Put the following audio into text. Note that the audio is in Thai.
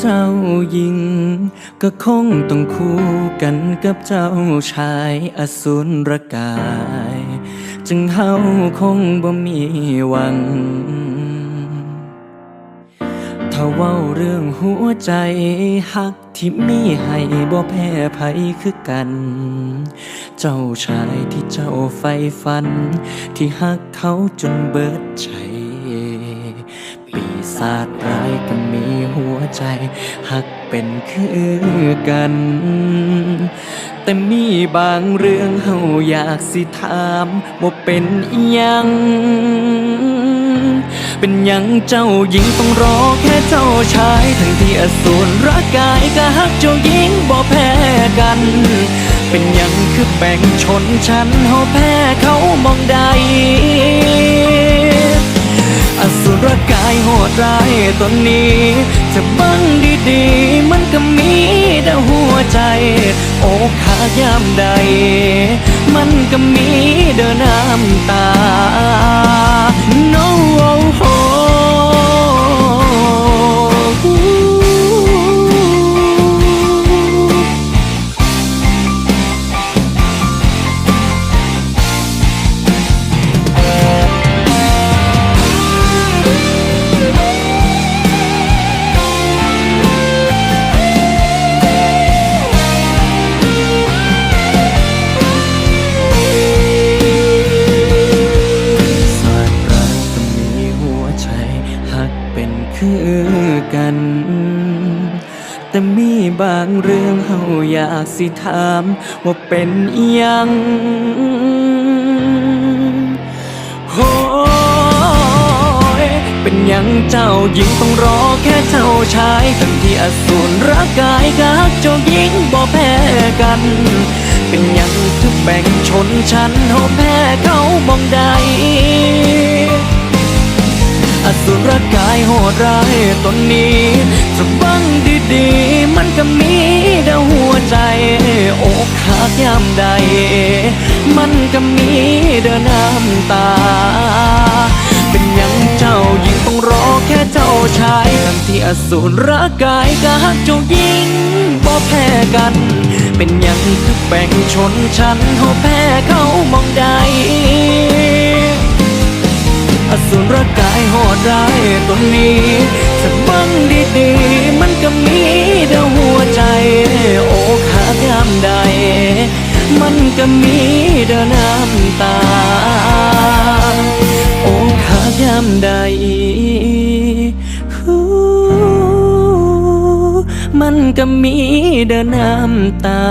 เจ้าหญิง ก็คงต้องคู่กันกับเจ้าชายอสูรกาย จึงเฮาคงบ่มีหวัง ถ้าเว้าเรื่องหัวใจหักที่มีให้บ่แพ้ภัยคือกัน เจ้าชายที่เจ้าใฝ่ฝัน ที่หักเขาจนเบิดใจ ปีศาจร้ ใจหักเป็นคือกัน แต่มีบางเรื่องเฮาอยากสิถามว่าเป็นอิหยังเป็นยังเจ้าหญิงต้องรอแค่เจ้าชาย ทั้งที่อสูรร่างกายก็หักเจ้าหญิงบ่แพ้กัน เป็นยังคือแบ่งชนชั้นเฮาแพ้เขามองใดายโหดร้ายตนนี้จะบังดีๆ มันก็มีแต่หัวใจ โอ้ขายามใด มันก็มีเดินน้ำตา คือกัน แต่มีบางเรื่องเฮาอยากสิถาม ว่าเป็นอิหยังโอ้ยเป็นหยังเจ้าหญิงต้องรอแค่เจ้าชาย ทั้งที่อสูรร่างกายกักเจ้าหญิงบ่แพ้กัน เป็นหยังคือแบ่งชนชั้นเฮาแพ้เขามองใด สุรกายโหดร้ายตนนี้จะบังดีๆ มันก็มีแต่หัวใจอกหักยามใด มันก็มีเดินน้ำตา เป็นยังเจ้าหญิงต้องรอแค่เจ้าชายทั้งที่อสูรร่างกายก็หักเจ้าหญิงบ่แพ้กัน เป็นยังคือแบ่งชนชั้นเฮาแพ้เขามอง ร้ายตนนี้จะบังดีๆ มันก็มีแต่หัวใจ โอ้ขายามใด มันก็มีแต่น้ำตา โอ้ขายามใดฮู้มันก็มีแต่น้ำตา